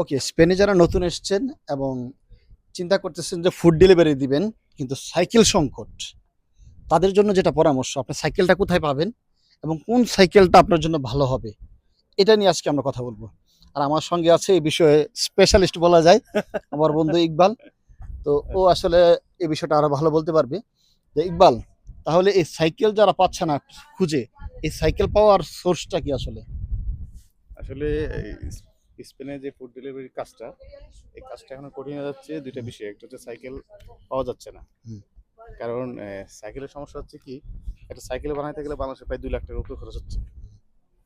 ওকে স্পেনে যারা নতুন এসছেন এবং চিন্তা করতেছেন যে ফুড ডেলিভারি দিবেন, কিন্তু সাইকেল সংকট, তাদের জন্য যেটা পরামর্শ, আপনি সাইকেলটা কোথায় পাবেন এবং কোন সাইকেলটা আপনার জন্য ভালো হবে, এটা নিয়ে আজকে আমরা কথা বলব। আর আমার সঙ্গে আছে এই বিষয়ে স্পেশালিস্ট বলা যায়, আমার বন্ধু ইকবাল। তো ও আসলে এই বিষয়টা আরও ভালো বলতে পারবে। যে ইকবাল, তাহলে এই সাইকেল যারা পাচ্ছে না খুঁজে, এই সাইকেল পাওয়ার সোর্সটা কি আসলে? আসলে স্পেনে যে ফুড ডেলিভারির কাজটা এই কাজটা এখন কঠিন হয়ে যাচ্ছে দুইটা বিষয়। একটা হচ্ছে সাইকেল পাওয়া যাচ্ছে না। কারণ সাইকেলের সমস্যা হচ্ছে কি একটা সাইকেল বানাইতে গেলে বাংলাদেশে প্রায় দুই লাখ টাকার উপরে খরচ হচ্ছে।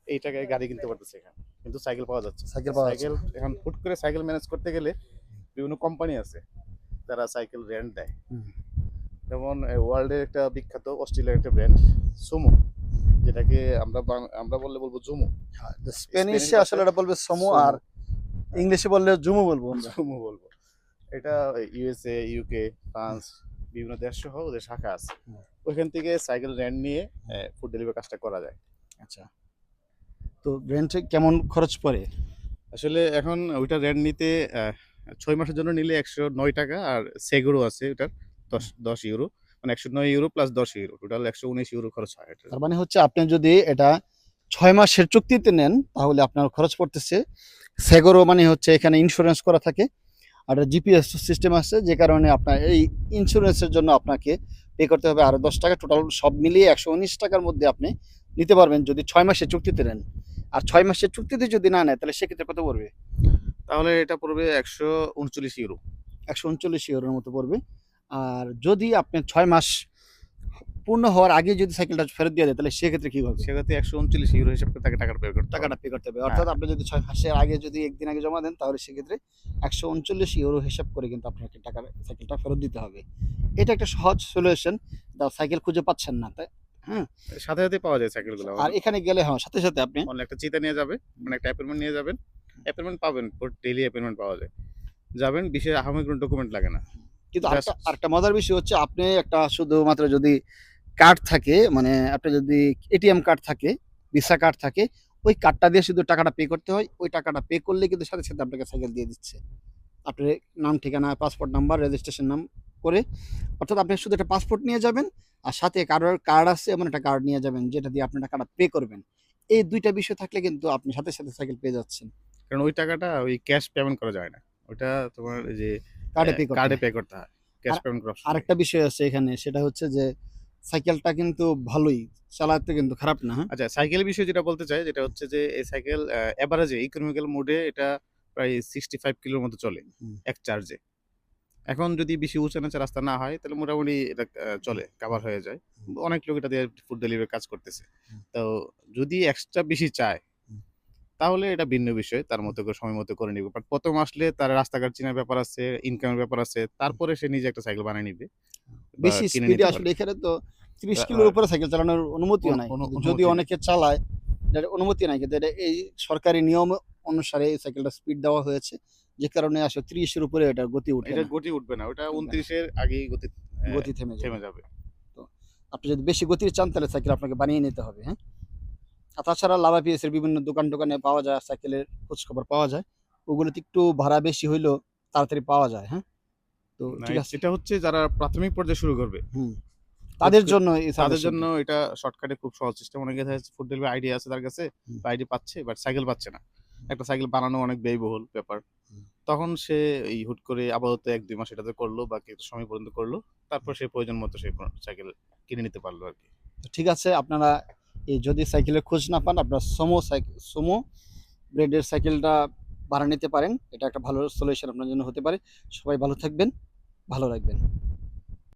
এই টাকায় গাড়ি কিনতে পারতেছে এখানে কিন্তু সাইকেল পাওয়া যাচ্ছে। সাইকেল সাইকেল এখন হুট করে সাইকেল ম্যানেজ করতে গেলে বিভিন্ন কোম্পানি আছে যারা সাইকেল রেন্ট দেয়। যেমন ওয়ার্ল্ডের একটা বিখ্যাত অস্ট্রেলিয়ার একটা ব্র্যান্ড সুমো যেটাকে আমরা আমরা বললে বলব জুমো স্পেনিশে আসলে এটা বলবে সুমো। আর ইংলিশে বললে জুমু বলব আমরা। জুমো বলব। এটা ইউএসএ ইউকে ফ্রান্স বিভিন্ন দেশ সহ ওদের শাখা আছে। হুম। ওইখান থেকে সাইকেল রেন্ট নিয়ে ফুড ডেলিভারি কাজটা করা যায়। আচ্ছা। তো রেন্টে কেমন খরচ পড়ে? আসলে এখন ওইটা রেন্ট নিতে ছয় মাসের জন্য নিলে একশো নয় টাকা আর সেগুরো আছে ওটার দশ দশ ইউরো। মানে একশো নয় ইউরো প্লাস দশ ইউরো। টোটাল একশো উনিশ ইউরো খরচ হয় এটা। তার মানে হচ্ছে আপনি যদি এটা ছয় মাসের চুক্তিতে নেন তাহলে আপনার খরচ পড়তেছে সেগরো মানে হচ্ছে এখানে ইন্স্যুরেন্স করা থাকে। আর জিপিএস সিস্টেম আছে যে কারণে আপনার এই ইন্স্যুরেন্সের জন্য আপনাকে পে করতে হবে। আরও দশ টাকা টোটাল সব মিলিয়ে একশো উনিশ টাকার মধ্যে আপনি নিতে পারবেন যদি ছয় মাসের চুক্তিতে নেন। আর ছয় মাসের চুক্তিতে যদি না নেয় তাহলে সেক্ষেত্রে কত পড়বে? তাহলে এটা পড়বে একশো উনচল্লিশ ইউরো একশো উনচল্লিশ ইউরোর মতো পড়বে। আর যদি আপনি ছয় মাস পূর্ণ হওয়ার আগে যদি সাইকেলটা ফেরত দিয়ে দেয় তাহলে সেক্ষেত্রে কি হবে? সেক্ষেত্রে একশো উনচল্লিশ ইউরো হিসাব করে তাকে টাকাটা পে করতে টাকাটা পে করতে হবে। অর্থাৎ আপনি যদি ছয় মাসের আগে যদি একদিন আগে জমা দেন তাহলে সেক্ষেত্রে একশো উনচল্লিশ ইউরো হিসাব করে কিন্তু আপনাকে টাকা সাইকেলটা ফেরত দিতে হবে। এটা একটা সহজ সলিউশন যা সাইকেল খুঁজে পাচ্ছেন না তাই? হ্যাঁ? সাথে সাথে পাওয়া যায় সাইকেলগুলো আর এখানে গেলে হ্যাঁ সাথে সাথে আপনি অনলাইন একটা চিতা নিয়ে যাবে মানে একটা অ্যাপয়েন্টমেন্ট নিয়ে যাবেন। অ্যাপয়েন্টমেন্ট পাবেন ডেইলি অ্যাপয়েন্টমেন্ট পাওয়া যায়। যাবেন বিশেষ আহামরি কোনো ডকুমেন্ট লাগে না। কিন্তু আরেকটা মজার বিষয় হচ্ছে আপনি একটা শুধুমাত্র যদি কার্ড থাকে মানে আপনার যদি এটিএম কার্ড থাকে ভিসা কার্ড থাকে ওই কার্ডটা দিয়ে শুধু টাকাটা পে করতে হয় ওই টাকাটা পে করলে কিন্তু সাথে সাথে আপনাকে সাইকেল দিয়ে দিচ্ছে আপনার নাম ঠিকানা পাসপোর্ট নাম্বার রেজিস্ট্রেশন নাম করে অর্থাৎ আপনি শুধু একটা পাসপোর্ট নিয়ে যাবেন আর সাথে কারোর কার্ড আছে এমন একটা কার্ড নিয়ে যাবেন যেটা দিয়ে আপনি টাকাটা পে করবেন এই দুইটা বিষয় থাকলে কিন্তু আপনি সাথে সাথে সাইকেল পেয়ে যাচ্ছেন কারণ ওই টাকাটা ওই ক্যাশ পেমেন্ট করা যায় না ওটা তোমার যে কার্ডে পে করতে কার্ডে হয়। পে করতে হয় ক্যাশ আর- পেমেন্ট করা। আরেকটা বিষয় আছে এখানে সেটা হচ্ছে যে সাইকেলটা কিন্তু ভালোই চালাতে কিন্তু খারাপ না হ্যাঁ? আচ্ছা সাইকেল বিষয়ে যেটা বলতে চাই যেটা হচ্ছে যে এই সাইকেল অ্যাভারেজে ইকোনমিক্যাল মোডে এটা প্রায় সিক্সটি ফাইভ কিলোর মতো চলে এক চার্জে এখন যদি বেশি উঁচু নাচা রাস্তা না হয় তাহলে মোটামুটি এটা চলে কাভার হয়ে যায়। অনেক লোক এটা দিয়ে ফুড ডেলিভারি কাজ করতেছে। তো যদি এক্সট্রা বেশি চায়। তাহলে এটা ভিন্ন বিষয় তার মতো করে সময় মতো করে নিবে। বাট প্রথম আসলে তার রাস্তাঘাট চেনার ব্যাপার আছে ইনকামের ব্যাপার আছে তারপরে সে নিজে একটা সাইকেল বানিয়ে নিবে বেশি স্পিডে আসলে এখানে তো ত্রিশ কিলোর উপরে সাইকেল চালানোর অনুমতিও নাই। যদি অনেকে চালায় অনুমতি নাই কিন্তু এটা এই সরকারি নিয়ম অনুসারে এই সাইকেলটা স্পিড দেওয়া হয়েছে যে কারণে আসলে ত্রিশের উপরে এটা গতি উঠে এটা গতি উঠবে না ওটা উনত্রিশের আগেই গতি গতি থেমে যাবে। থেমে যাবে। তো আপনি যদি বেশি গতির চান তাহলে সাইকেল আপনাকে বানিয়ে নিতে হবে হ্যাঁ? আর তাছাড়া লাভা পিএসের বিভিন্ন দোকান টোকানে পাওয়া যায় সাইকেলের খোঁজ খবর পাওয়া যায়। ওগুলোতে একটু ভাড়া বেশি হইলেও তাড়াতাড়ি পাওয়া যায় হ্যাঁ? তো ঠিক আছে। এটা হচ্ছে যারা প্রাথমিক পর্যায়ে শুরু করবে। হুম। তাদের জন্য তাদের জন্য এটা শর্টকাটে খুব সহজ সিস্টেম অনেকে ফুড ডেলিভারি আইডিয়া আছে তার কাছে আইডি পাচ্ছে বাট সাইকেল পাচ্ছে না। একটা সাইকেল বানানো অনেক ব্যয়বহুল ব্যাপার। তখন সে এই হুট করে আপাতত এক দুই মাস এটাতে করল বা কিছু সময় পর্যন্ত করল। তারপর সে প্রয়োজন মতো সে সাইকেল কিনে নিতে পারল আর কি। ঠিক আছে আপনারা এই যদি সাইকেলের খোঁজ না পান, আপনার সোমো সাইকেল সোমো ব্রেডের সাইকেলটা ভাড়া নিতে পারেন। এটা একটা ভালো সলিউশন আপনার জন্য হতে পারে। সবাই ভালো থাকবেন, ভালো রাখবেন।